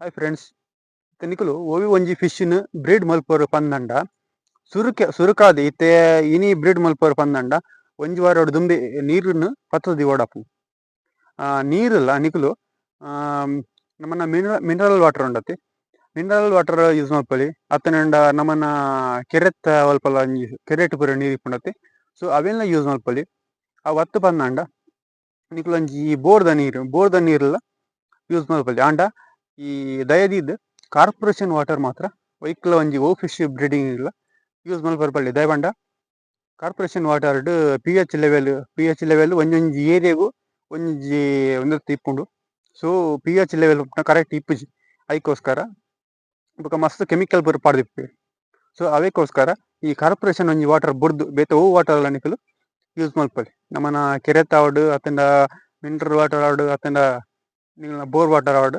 Hi friends ನಿಕುಲು ಓವಿ ಒಂಜಿ ಫಿಶ್ನ್ bread ಮಲ್ಪರ್ ಪಂದಂಡ. ಸುರುಕೆ, ಸುರುಕಾದ ಇತ್ತೆ ಇನಿ ಬ್ರೀಡ್ ಮಲ್ಪರ್ ಪಂದಂಡ. ಒಂಜಿ ವಾರ ದುಂಬಿ ನೀರುನು ಪತ್ತದಿ ಓಡಾಪು. ಆ ನೀರುಲ ನಿಕುಲು ನಮನ ಮಿನರಲ್ ಮಿನರಲ್ ವಾಟರ್ ಉಂಡತೆ. ಮಿನರಲ್ ವಾಟರ್ ಯೂಸ್ ಮಾಡ್ಕೊಳ್ಳಿ ಅತ್ತನಂಡ ನಮನ ಕೆರೆತ್ತ ಅಲ್ಪಲ ಕೆರೆಟ್ ಪೂರ ನೀರು ಇಪ್ಪುಂಡತೆ ಸೊ ಅವೆಲ್ಲ ಯೂಸ್ ಮಾಡ್ಕೊಳ್ಳಿ ಆ ವತ್ತು ಪಂದಂಡ. ನಿಕುಲು ಒಂಜಿ ಬೋರ್ದ ನೀರು, ಬೋರ್ದ ನೀರಲ್ಲ ಯೂಸ್ ಮಾಡ್ಕೊಳ್ಳಿ ಆಂಡ ಈ ದಯದಿದ್ದು ಕಾರ್ಪೊರೇಷನ್ ವಾಟರ್ ಮಾತ್ರ ವೈಕ್ಲ ಒಂಜಿ ಓ ಫಿಶ್ ಬ್ರೀಡಿಂಗ್ ಯೂಸ್ ಮಾಡಿ ಬರ್ಬಳ್ಳಿ ದಯಬಂಡ corporation water pH level pH level H level ಒಂಜೊಂಜಿ ಏರಿಯಾಗು ಒಂಜಿ ಒಂದೆತ್ತ್ ಇಪ್ಪುಂಡು so P H level correct ಇಪ್ಪುಜಿ ಐಕೋಸ್ಕರ ಬೊಕ ಮಸ್ತ್ ಕೆಮಿಕಲ್ ಪೂರ ಪಾಡ್ದಿಪ್ಪಿ. ಸೊ ಅವೇಕೋಸ್ಕರ ಈ ಕಾರ್ಪೊರೇಷನ್ ಒಂಜಿ ವಾಟರ್ ಬುಡ್ದು ಬೇತ ಓ ವಾಟರ್ ಲ ನಿಕುಲು ಯೂಸ್ ಮಲ್ಪೊಲಿ ನಮನ ಕೆರೆ ಆವಡ್ ಅತ್ತಿಂದ ಮಿನರಲ್ ವಾಟರ್ ಆವಡ್, ಅತ್ತಿಂದ ಬೋರ್ ವಾಟರ್ ಆವಡ್.